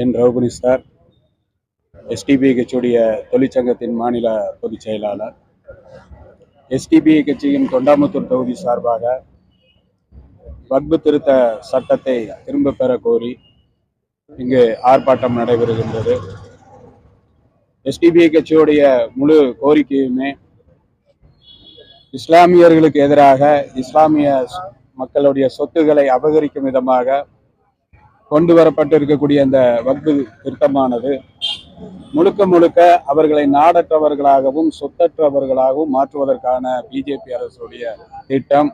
என் ரவுபுரி sir SDPI கட்சியுடைய தொழிற்சங்கத்தின் மாநில பொதுச் செயலாளர். எஸ்டிபிஐ கட்சியின் தொண்டாமுத்தூர் தொகுதி சார்பாக வக்பு திருத்த சட்டத்தை திரும்ப பெற கோரி இங்கு ஆர்ப்பாட்டம் நடைபெறுகின்றது. எஸ்டிபிஐ கட்சியுடைய முழு கோரிக்கையுமே இஸ்லாமியர்களுக்கு எதிராக இஸ்லாமிய மக்களுடைய சொத்துக்களை அபகரிக்கும் விதமாக கொண்டு வரப்பட்டிருக்கக்கூடிய இந்த வக்பு திருத்தமானது முழுக்க முழுக்க அவர்களை நாடற்றவர்களாகவும் சொத்தற்றவர்களாகவும் மாற்றுவதற்கான பிஜேபி அரசுடைய திட்டம்.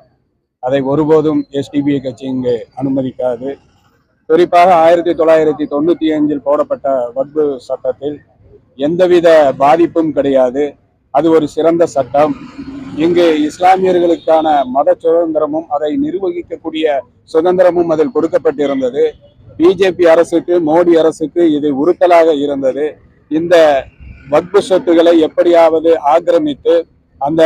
அதை ஒருபோதும் எஸ்டிபிஐ கட்சி இங்கு அனுமதிக்காது. குறிப்பாக ஆயிரத்தி தொள்ளாயிரத்தி தொண்ணூத்தி அஞ்சில் போடப்பட்ட வக்பு சட்டத்தில் எந்தவித பாதிப்பும் கிடையாது. அது ஒரு சிறந்த சட்டம். இங்கு இஸ்லாமியர்களுக்கான மத சுதந்திரமும் அதை நிர்வகிக்கக்கூடிய சுதந்திரமும் அதில் கொடுக்கப்பட்டிருந்தது. பிஜேபி அரசுக்கு மோடி அரசுக்கு இது உறுத்தலாக இருந்தது. இந்த வக்பு சொத்துக்களை எப்படியாவது ஆக்கிரமித்து அந்த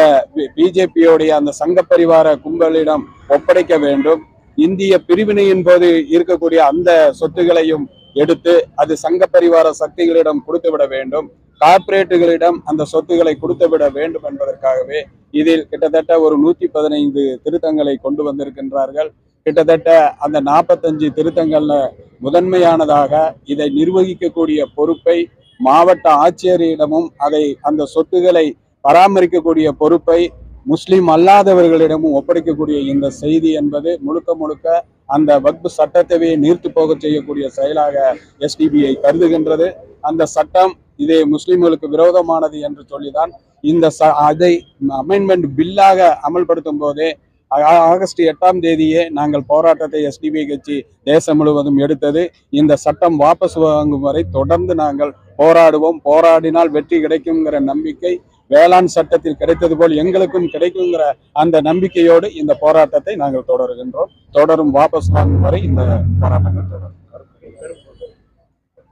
பிஜேபியோடைய அந்த சங்க பரிவார கும்பலிடம் ஒப்படைக்க வேண்டும். இந்திய பிரிவினையின் போது இருக்கக்கூடிய அந்த சொத்துகளையும் எடுத்து அது சங்க பரிவார சக்திகளிடம் கொடுத்து விட வேண்டும். கார்ப்பரேட்டுகளிடம் அந்த சொத்துக்களை கொடுத்து விட வேண்டும் என்பதற்காகவே இதில் கிட்டத்தட்ட ஒரு நூத்தி பதினைந்து திருத்தங்களை கொண்டு வந்திருக்கின்றார்கள். கிட்டத்தட்ட அந்த நாற்பத்தஞ்சு திருத்தங்கள்ல முதன்மையானதாக இதை நிர்வகிக்கக்கூடிய பொறுப்பை மாவட்ட ஆட்சியரிடமும் அதை அந்த சொத்துக்களை பராமரிக்கக்கூடிய பொறுப்பை முஸ்லிம் அல்லாதவர்களிடமும் ஒப்படைக்கக்கூடிய இந்த செய்தி என்பது முழுக்க முழுக்க அந்த வக்பு சட்டத்தையே நீர்த்து போக செய்யக்கூடிய செயலாக எஸ்டிபிஐ கருதுகின்றது. அந்த சட்டம் இதே முஸ்லிம்களுக்கு விரோதமானது என்று சொல்லிதான் இந்த ச அதை அமெண்ட்மெண்ட் பில்லாக அமல்படுத்தும் போதே ஆகஸ்ட் எட்டாம் தேதியே நாங்கள் போராட்டத்தை எஸ்டிபி கட்சி தேசம் முழுவதும் எடுத்தது. இந்த சட்டம் வாபஸ் வாங்கும் வரை தொடர்ந்து நாங்கள் போராடுவோம். போராடினால் வெற்றி கிடைக்குங்கிற நம்பிக்கை வேளாண் சட்டத்தில் கிடைத்தது போல் எங்களுக்கும் கிடைக்குங்கிற அந்த நம்பிக்கையோடு இந்த போராட்டத்தை நாங்கள் தொடருகின்றோம். தொடரும் வாபஸ் வாங்கும் வரை இந்த போராட்டங்கள் தொடரும்.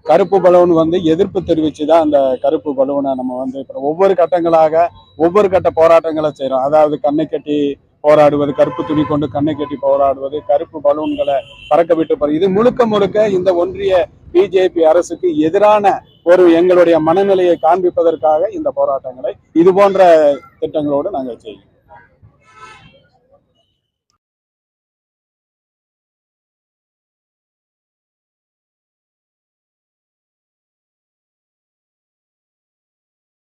கருப்பு பலூன் வந்து எதிர்ப்பு தெரிவிச்சு தான் அந்த கருப்பு பலூனை நம்ம வந்து ஒவ்வொரு கட்டங்களாக ஒவ்வொரு கட்ட போராட்டங்களை செய்கிறோம் அதாவது கண்ணை கட்டி போராடுவது கருப்பு துணி கொண்டு கண்ணை கட்டி போராடுவது கருப்பு பலூன்களை பறக்க விட்டு போற இது முழுக்க முழுக்க இந்த ஒன்றிய பிஜேபி அரசுக்கு எதிரான ஒரு எங்களுடைய மனநிலையை காண்பிப்பதற்காக இந்த போராட்டங்களை இது போன்ற திட்டங்களோடு நாங்கள் செய்யும்